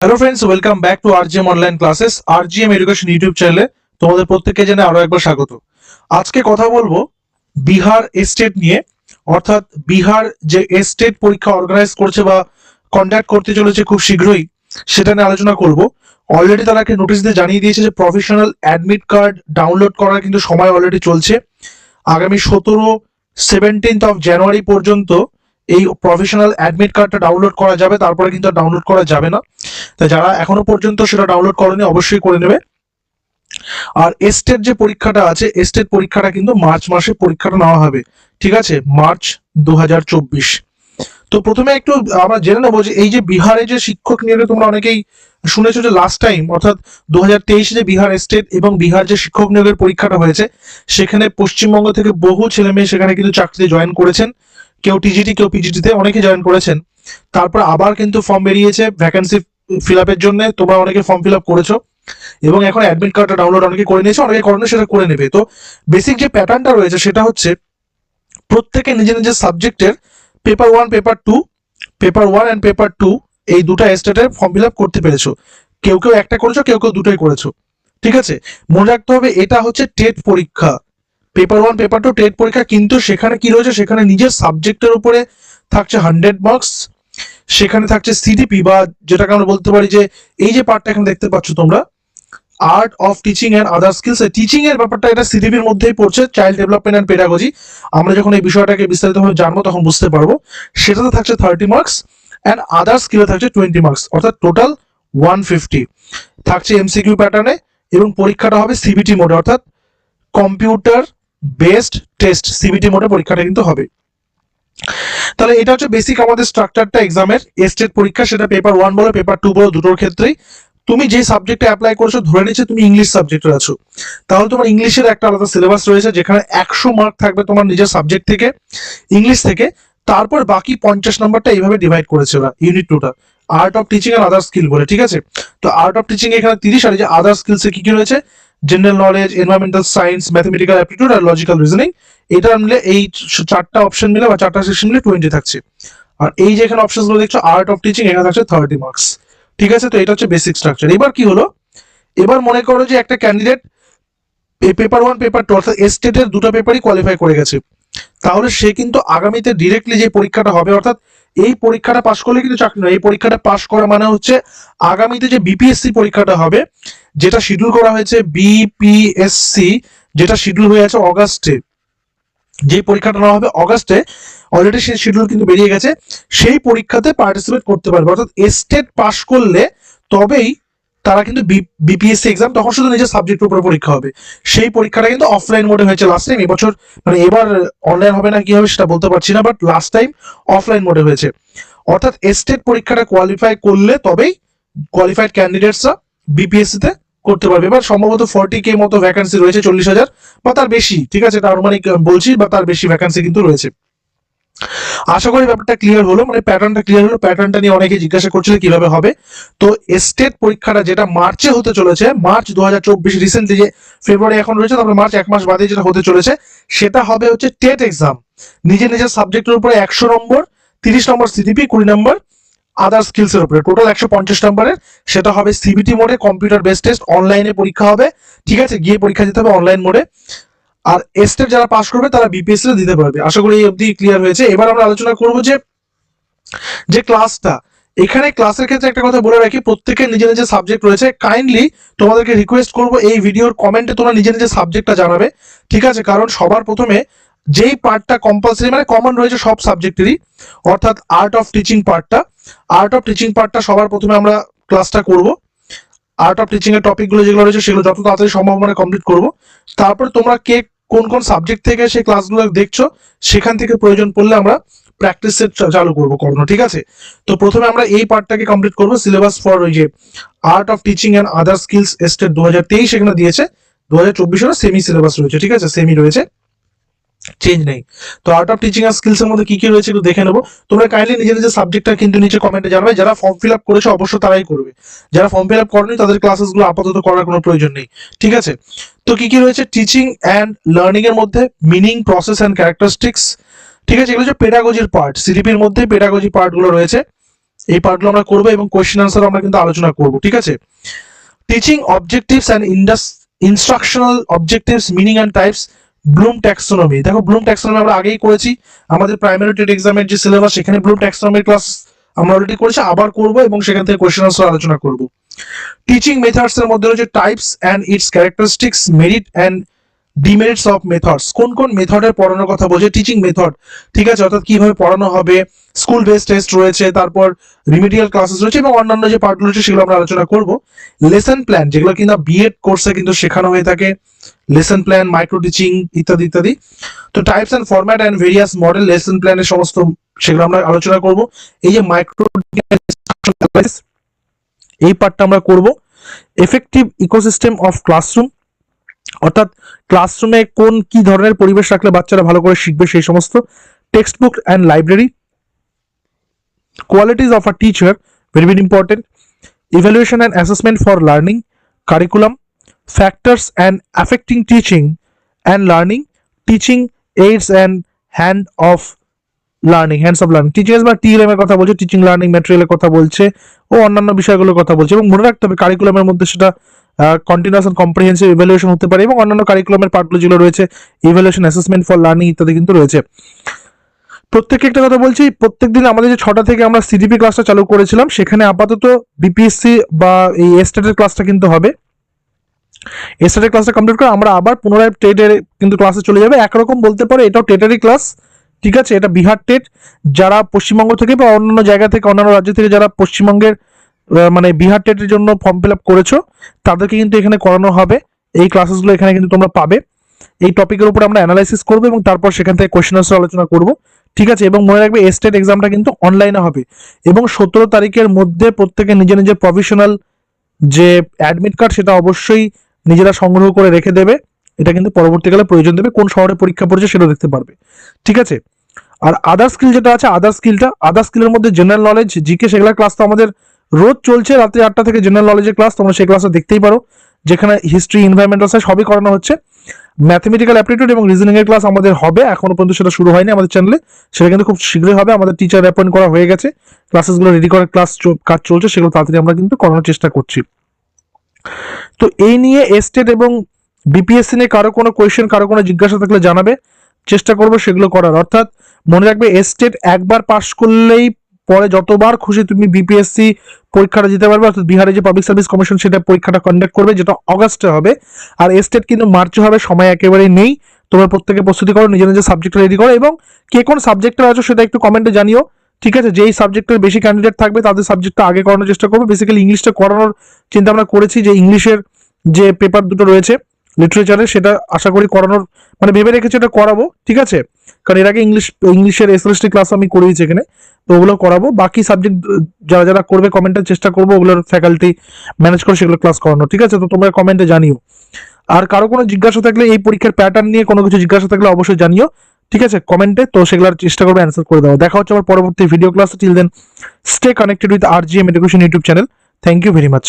Hello friends welcome back to RGM online classes RGM education YouTube চ্যানেলে তোমাদের প্রত্যেককে জানে আরও একবার স্বাগত। আজকে কথা বলব বিহার এস্টেট নিয়ে, অর্থাৎ বিহার যে এস্টেট পরীক্ষা অর্গানাইজ করছে বা কন্ডাক্ট করতে চলেছে খুব শীঘ্রই, সেটা নিয়ে আলোচনা করব। অলরেডি তারাকে নোটিশ দিয়ে জানিয়ে দিয়েছে যে প্রফেশনাল অ্যাডমিট কার্ড ডাউনলোড করার কিন্তু সময় অলরেডি চলছে। আগামী সতেরো সেভেন্টিন্থ অফ জানুয়ারি পর্যন্ত এই প্রফেশনাল অ্যাডমিট কার্ডটা ডাউনলোড করা যাবে, তারপরে কিন্তু ডাউনলোড করা যাবে না। তাই যারা এখনও পর্যন্ত সেটা ডাউনলোড করেনি, অবশ্যই করে নেবে। আর এস্টেট যে পরীক্ষাটা আছে এস্টেট পরীক্ষাটা কিন্তু মার্চ মাসে পরীক্ষাটা নেওয়া হবে। ঠিক আছে? মার্চ দু হাজার চব্বিশ। তো প্রথমে একটু আমরা জেনে নেব যে এই যে বিহারে যে শিক্ষক নিয়োগে তোমরা অনেকেই শুনেছো যে লাস্ট টাইম অর্থাৎ দু যে বিহার স্টেট এবং বিহার যে শিক্ষক নিয়োগের পরীক্ষাটা হয়েছে, সেখানে পশ্চিমবঙ্গ থেকে বহু ছেলে মেয়ে সেখানে কিন্তু চাকরিতে জয়েন করেছেন। কেউ টিজিটি কেউ পিজিটিতে অনেকে জয়েন করেছেন। তারপর আবার কিন্তু ফর্ম বেরিয়েছে ভ্যাকেন্সি ফিল আপের জন্য, তোমরা অনেকে ফর্ম ফিল আপ করেছ। এবং এখন অ্যাডমিট কার্ডটা ডাউনলোড অনেকে করে নিয়েছে, অনেকে করেনি সেটা করে নেবে। তো বেসিক যে প্যাটার্নটা রয়েছে, সেটা হচ্ছে প্রত্যেকে নিজের নিজের সাবজেক্টের paper one paper two paper one and paper two এই দুটো স্টেটের ফর্ম ফিল আপ করতে পেরেছ। কেউ কেউ একটা করেছ, কেউ কেউ দুটোই করেছ। ঠিক আছে? মনে রাখতে হবে, এটা হচ্ছে টেট পরীক্ষা। Paper one paper two TET পরীক্ষা, কিন্তু সেখানে কি রয়েছে? সেখানে নিজের সাবজেক্টের উপরে থাকছে হান্ড্রেড মার্কস সেখানে থাকছে সিডিপি বা যেটাকে আমরা বলতে পারি যে এই যে পার্টটা এখানে দেখতে পাচ্ছ তোমরা art of teaching and other skills teaching এর ব্যাপারটা এটা সিডিপির মধ্যেই পড়ছে চাইল্ড ডেভেলপমেন্ট অ্যান্ড পেডাগজি আমরা যখন এই বিষয়টাকে বিস্তারিতভাবে জানব, তখন বুঝতে পারব। সেটাতে থাকছে থার্টি মার্কস অ্যান্ড আদার স্কিলে থাকছে টোয়েন্টি মার্কস অর্থাৎ টোটাল ওয়ান ফিফটি থাকছে এমসিকিউ প্যাটার্নে এবং পরীক্ষাটা হবে সিবিটি মোডে অর্থাৎ কম্পিউটার বেসড টেস্ট সিবিটি মোডে পরীক্ষাটা কিন্তু হবে। তাহলে এটা হচ্ছে বেসিক আমাদের স্ট্রাকচারটা এক্সামের এস্টেট পরীক্ষা, সেটা পেপার ওয়ান বলো পেপার টু বলো, দুটোর ক্ষেত্রেই। তুমি যে সাবজেক্টে অ্যাপ্লাই করছ, ধরে নিচ্ছে তুমি ইংলিশ সাবজেক্টে আছো। তাহলে তোমার ইংলিশের একটা আলাদা সিলেবাস রয়েছে, যেখানে একশো মার্ক থাকবে তোমার নিজের সাবজেক্ট থেকে ইংলিশ থেকে। তারপর বাকি পঞ্চাশ নম্বরটা এইভাবে ডিভাইড করেছে ওরা ইউনিট টুটা আর্ট অফ টিচিং আর আদার স্কিল বলে, ঠিক আছে? তো আর্ট অফ টিচিং এখানে তিরিশ, আর যে আদার স্কিলসে কি কি রয়েছে? General knowledge environmental science mathematical aptitude আর লজিক্যাল রিজনিং এটা মিলে এই চারটা অপশন মিলে বা চারটা সেকশন মিলে টোয়েন্টি থাকছে। আর এই যে এখানে অপশনগুলো দেখছ আর্ট অফ টিচিং এখানে থাকছে থার্টি মার্কস ঠিক আছে? তো এটা হচ্ছে বেসিক স্ট্রাকচার এবার কি হলো? এবার মনে করো যে একটা candidate paper one paper two অর্থাৎ এস্টেটের দুটো পেপারই কোয়ালিফাই করে গেছে। তাহলে সে কিন্তু আগামীতে ডিরেক্টলি যে পরীক্ষাটা হবে, অর্থাৎ এই পরীক্ষাটা পাশ করলে কিন্তু চাকরি নয়। এই পরীক্ষাটা পাশ করা মানে হচ্ছে আগামীতে যে বিপিএসসি পরীক্ষাটা হবে, যেটা শিডিউল করা হয়েছে বিপিএসসি যেটা শিডিউল হয়ে আছে অগাস্টে যে পরীক্ষাটা নেওয়া হবে অগাস্টে অলরেডি সেই শিডিউল কিন্তু বেরিয়ে গেছে। সেই পরীক্ষাতে পার্টিসিপেট করতে পারবে। অর্থাৎ এস্টেট পাশ করলে তবেই তারা কিন্তু বিপিএসসি এক্সাম তখন শুধু নিজের সাবজেক্টের উপরে পরীক্ষা হবে। সেই পরীক্ষাটা কিন্তু অফলাইন মোডে হয়েছে। লাস্ট টাইম এবছর মানে এবার অনলাইন হবে না, কি হবে সেটা বলতে পারছি না বাট লাস্ট টাইম অফলাইন মোডে হয়েছে। অর্থাৎ এস্টেট পরীক্ষাটা কোয়ালিফাই করলে তবেই কোয়ালিফাইড ক্যান্ডিডেটসরা বিপিএসসি তে করতে পারবে। এবার সম্ভবত ফর্টি কে মতো ভ্যাকান্সি রয়েছে, চল্লিশ হাজার, বা তার বেশি, ঠিক আছে? এটা আনুমানিক বলছি, বা তার বেশি ভ্যাকান্সি কিন্তু রয়েছে। আশা করি ব্যাপারটা ক্লিয়ার হলো মানে প্যাটার্নটা ক্লিয়ার হলো প্যাটার্নটা নিয়ে অনেকে জিজ্ঞাসা করছিল কীভাবে হবে। তো স্টেট পরীক্ষাটা যেটা মার্চে হতে চলেছে মার্চ দু হাজার চব্বিশ রিসেন্টলি যে ফেব্রুয়ারি এখন রয়েছে, তারপরে মার্চ এক মাস বাদে যেটা হতে চলেছে, সেটা হবে হচ্ছে টেট এক্সাম নিজের নিজের সাবজেক্টের উপরে একশো নম্বর, তিরিশ নম্বর সিডিপি কুড়ি নম্বর আদার স্কিলস এর উপরে। টোটাল একশো পঞ্চাশ নম্বরের, সেটা হবে সিবিটি মোডে কম্পিউটার বেস টেস্ট অনলাইনে পরীক্ষা হবে। ঠিক আছে, গিয়ে পরীক্ষা দিতে হবে অনলাইন মোডে আর এস্টেট যারা পাশ করবে, তারা বিপিএসসি দিতে পারবে। আশা করি এই অবধি ক্লিয়ার হয়েছে। এবার আমরা আলোচনা করব যে যে ক্লাসটা এখানে ক্লাসের ক্ষেত্রে একটা কথা বলে রাখি প্রত্যেকের নিজের নিজের সাবজেক্ট রয়েছে। কাইন্ডলি তোমাদেরকে রিকোয়েস্ট করব, এই ভিডিওর কমেন্টে তোমরা নিজের নিজের সাবজেক্টটা জানাবে। ঠিক আছে? কারণ সবার প্রথমে যেই পার্টটা কম্পালসারি মানে কমন রয়েছে, সব সাবজেক্টেরই অর্থাৎ আর্ট অফ টিচিং পার্টটা আর্ট অফ টিচিং পার্টটা সবার প্রথমে আমরা ক্লাসটা করব। আর্ট অফ টিচিং এর টপিকগুলো যেগুলো রয়েছে সেগুলো যত তাড়াতাড়ি সম্ভব মানে কমপ্লিট করব। তারপরে তোমরা কে কোন কোন সাবজেক্ট থেকে সেই ক্লাসগুলো দেখছ, সেখান থেকে প্রয়োজন পড়লে আমরা প্র্যাকটিস সেট চালু করব কখনো, ঠিক আছে? তো প্রথমে আমরা এই পার্টটাকে কমপ্লিট করব সিলেবাস ফর ওই যে art of teaching and other skills STET দু হাজার তেইশ এখানে দিয়েছে দু হাজার চব্বিশেরও সেমি সিলেবাস রয়েছে, ঠিক আছে? সেমি রয়েছে। চেঞ্জ নেই। তো আর্ট অফ টিচিং আর স্কিলস এর মধ্যে কি কি রয়েছে একটু দেখে নেব। তোমরা কাইন্ডলি নিজের নিজের সাবজেক্টটা কিন্তু নিচে কমেন্টে জানাবে। যারা ফর্ম ফিল আপ করেছে অবশ্য তারাই করবে। যারা ফর্ম ফিল আপ করেনি, তাদের ক্লাসেসগুলো আপাতত করার কোনো প্রয়োজন নেই। ঠিক আছে? তো কি কি রয়েছে? টিচিং অ্যান্ড লার্নিং এর মধ্যে মিনিং প্রসেস অ্যান্ড ক্যারেক্টারিস্টিক্স ঠিক আছে? এগুলো হচ্ছে পেডাগজির পার্ট সিডিপির মধ্যে পেডাগজি পার্টগুলো রয়েছে। এই পার্টগুলো আমরা করব এবং কোয়েশ্চেন আনসার আমরা কিন্তু আলোচনা করব। ঠিক আছে? Teaching objectives and indus instructional objectives meaning and types Bloom taxonomy দেখো ব্লুম ট্যাক্সোনমি আমরা আগেই করেছি। আমাদের প্রাইমারি টেট এক্সামের যে সিলেবাস সেখানে ব্লুম ট্যাক্সোনমির ক্লাস আমরা অলরেডি করেছি। আবার করব এবং সেখান থেকে কোয়েশ্চেন আনসার আলোচনা করব। টিচিং মেথডস এর মধ্যে রয়েছে types and its characteristics merit and demerits of methods কোন কোন মেথডের পড়ানোর কথা বলছে? টিচিং মেথড ঠিক আছে, অর্থাৎ কীভাবে পড়ানো হবে? স্কুল বেস টেস্ট রয়েছে, তারপর রিমিডিয়াল ক্লাসেস রয়েছে এবং অন্যান্য যে পার্টগুলো রয়েছে, সেগুলো আমরা আলোচনা করব। লেসন প্ল্যান যেগুলো কিনা বিএড কোর্সে কিন্তু শেখানো হয়ে থাকে। লেসন প্ল্যান মাইক্রো টিচিং ইত্যাদি ইত্যাদি। তো types and format and various model lesson প্ল্যানের সমস্ত সেগুলো আমরা আলোচনা করব। এই যে মাইক্রো এই পার্টটা আমরা করব। এফেক্টিভ ইকোসিস্টেম অফ ক্লাসরুম অর্থাৎ ক্লাসরুমে কোন কি ধরনের পরিবেশ রাখলে বাচ্চারা ভালো করে শিখবে সেই সমস্ত text book and library qualities of a teacher very very important evaluation and assessment for learning curriculum factors and affecting teaching and learning teaching aids and hand of learning hands of learning teaching বা TLM এর কথা বলছে teaching learning ম্যাটেরিয়ালের কথা বলছে ও অন্যান্য বিষয়গুলোর কথা বলছে। এবং মনে রাখতে হবে কারিকুলামের মধ্যে সেটা কন্টিনিউয়াস অ্যান্ড কম্প্রিহেন্সিভ ইভ্যালুয়েশন হতে পারে এবং অন্যান্য কারিকুলামের পার্টগুলো যেগুলো রয়েছে ইভ্যালুয়েশন অ্যাসেসমেন্ট ফর লার্নিং ইত্যাদি কিন্তু রয়েছে। প্রত্যেককে একটা কথা বলছি প্রত্যেক দিন আমাদের যে ছটা থেকে আমরা সিডিপি ক্লাসটা চালু করেছিলাম, সেখানে আপাতত বিপিএসসি বা এই এস্টেটের ক্লাসটা কিন্তু হবে। এস্টেটের ক্লাসটা কমপ্লিট করে আমরা আবার পুনরায় টেটের কিন্তু ক্লাসে চলে যাবে। একরকম বলতে পারে এটাও টেটেরই ক্লাস ঠিক আছে, এটা বিহার টেট। যারা পশ্চিমবঙ্গ থেকে বা অন্যান্য জায়গা থেকে, অন্যান্য রাজ্য থেকে যারা পশ্চিমবঙ্গের মানে বিহার টেটের জন্য ফর্ম ফিল আপ করেছ, তাদেরকে কিন্তু এখানে করানো হবে। এই ক্লাসেসগুলো এখানে কিন্তু তোমরা পাবে। এই টপিকের উপর আমরা অ্যানালাইসিস করব এবং তারপর সেখান থেকে কোয়েশ্চেন আনসার আলোচনা করব। ঠিক আছে, এবং মনে রাখবে স্টেট এক্সামটা কিন্তু অনলাইনে হবে। এবং সতেরো তারিখের মধ্যে প্রত্যেকে নিজের নিজের প্রফেশনাল যে অ্যাডমিট কার্ড সেটা অবশ্যই নিজেরা সংগ্রহ করে রেখে দেবে। এটা কিন্তু পরবর্তীকালে প্রয়োজন দেবে কোন শহরে পরীক্ষা পড়েছে সেটা দেখতে পারবে। ঠিক আছে? আর আদার স্কিল যেটা আছে আদার স্কিলটা আদার স্কিলের মধ্যে জেনারেল নলেজ জিকে সেগুলো ক্লাস তো আমাদের রোজ চলছে, রাত্রি আটটা থেকে জেনারেল নলেজের ক্লাস তোমরা সেই ক্লাসটা দেখতেই পারো, যেখানে হিস্ট্রি এনভায়রনমেন্টাল সায়েন্স সবই করানো হচ্ছে। ম্যাথমেটিক্যাল অ্যাপটিটিউড এবং রিজনিং এর ক্লাস আমাদের হবে, এখনও পর্যন্ত সেটা শুরু হয়নি আমাদের চ্যানেলে সেটা কিন্তু খুব শীঘ্রই হবে, আমাদের টিচার অ্যাপয়েন্ট করা হয়ে গেছে। ক্লাসেসগুলো রেডি করার ক্লাস কাজ চলছে, সেগুলো তাড়াতাড়ি আমরা কিন্তু করানোর চেষ্টা করছি। তো এই নিয়ে এস্টেট এবং বিপিএসসি নিয়ে কারও কোনো কোয়েশ্চেন কারও কোনো জিজ্ঞাসা থাকলে জানাবে। চেষ্টা করব সেগুলো করার। অর্থাৎ মনে রাখবে এস্টেট একবার পাশ করলেই পরে যতবার খুশি তুমি বিপিএসসি পরীক্ষাটা দিতে পারবে। অর্থাৎ বিহারে যে পাবলিক সার্ভিস কমিশন সেটা পরীক্ষাটা কন্ডাক্ট করবে, যেটা অগাস্টে হবে। আর এস্টেট কিন্তু মার্চে হবে, সময় একেবারেই নেই। তোমরা প্রত্যেকে প্রস্তুতি করো, নিজের নিজের সাবজেক্ট রেডি করো এবং কে কোন সাবজেক্টে আছো সেটা একটু কমেন্টে জানিও। ঠিক আছে? যেই সাবজেক্টের বেশি ক্যান্ডিডেট থাকবে, তাদের সাবজেক্টটা আগে করানোর চেষ্টা করব। বেসিক্যালি ইংলিশটা করানোর চিন্তা আমরা করেছি যে ইংলিশের যে পেপার দুটো রয়েছে লিটারেচারে সেটা আশা করি করানোর মানে ভেবে রেখেছি এটা করাবো, ঠিক আছে? কারণ এর আগে ইংলিশ ইংলিশের এসএলএসটি ক্লাস আমি করিয়েছি এখানে, তো ওগুলো করাবো। বাকি সাবজেক্ট যারা যারা করবে কমেন্টের চেষ্টা করব, ওগুলোর ফ্যাকাল্টি ম্যানেজ করে সেগুলো ক্লাস করানো, ঠিক আছে? তো তোমরা কমেন্টে জানিও। আর কারও কোনো জিজ্ঞাসা থাকলে এই পরীক্ষার প্যাটার্ন নিয়ে কোনো কিছু জিজ্ঞাসা থাকলে অবশ্যই জানিও, ঠিক আছে? কমেন্টে তো সেগুলোর চেষ্টা করব অ্যান্সার করে দেওয়া। দেখা হচ্ছে আমার পরবর্তী video class till then stay connected with R G M education YouTube channel thank you very much